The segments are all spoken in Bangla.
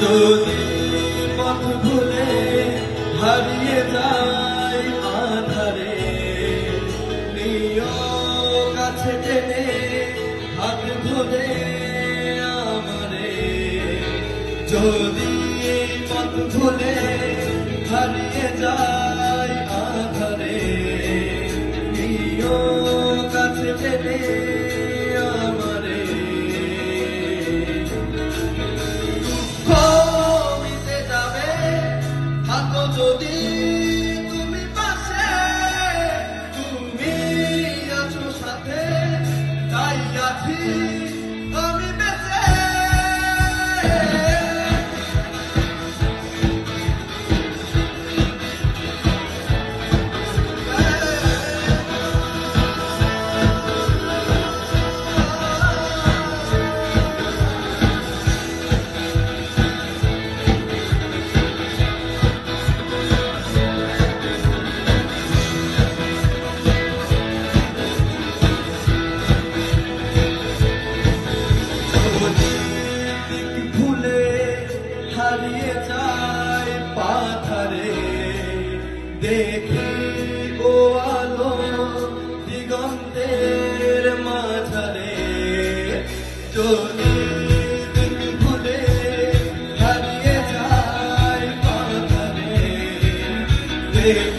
যদি পথ ভুলে হারিয়ে যায় আধারে। নিয় কাছে টেনে হাত ধরে আমারে। যদি পথ ভুলে হারিয়ে যায় আধারে কাছে টেনে peace. হারিয়ে যায় পাথারে। দেখি ও আলো দিগন্তের মাঝারে। যদি দিক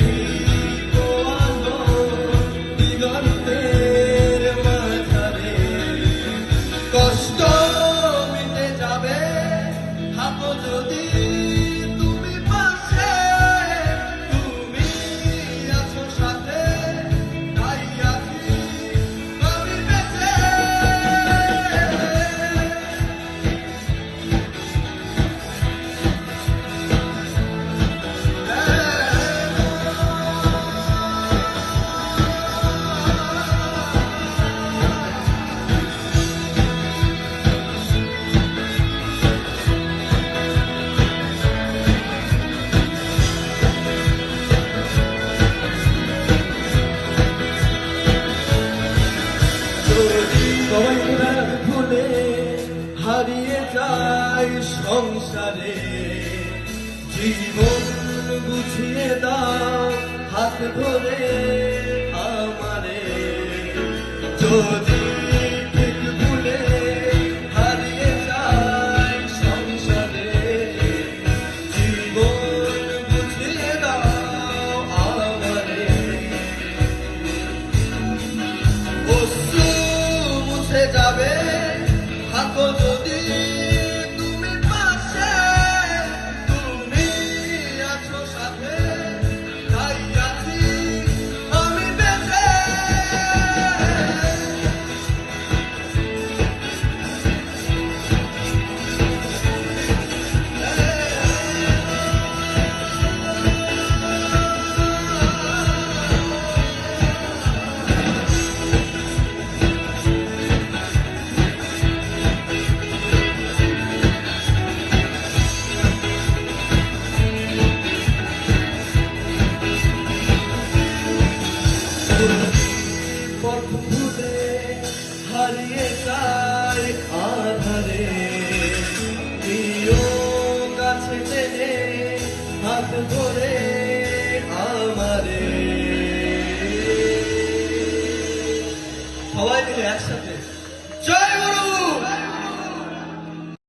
থাকো যদি সংসারে জীবন গুছিয়ে দাও হাত ধরে আমারে। যদি কাছে টেনে হাত ধরে একসাথে।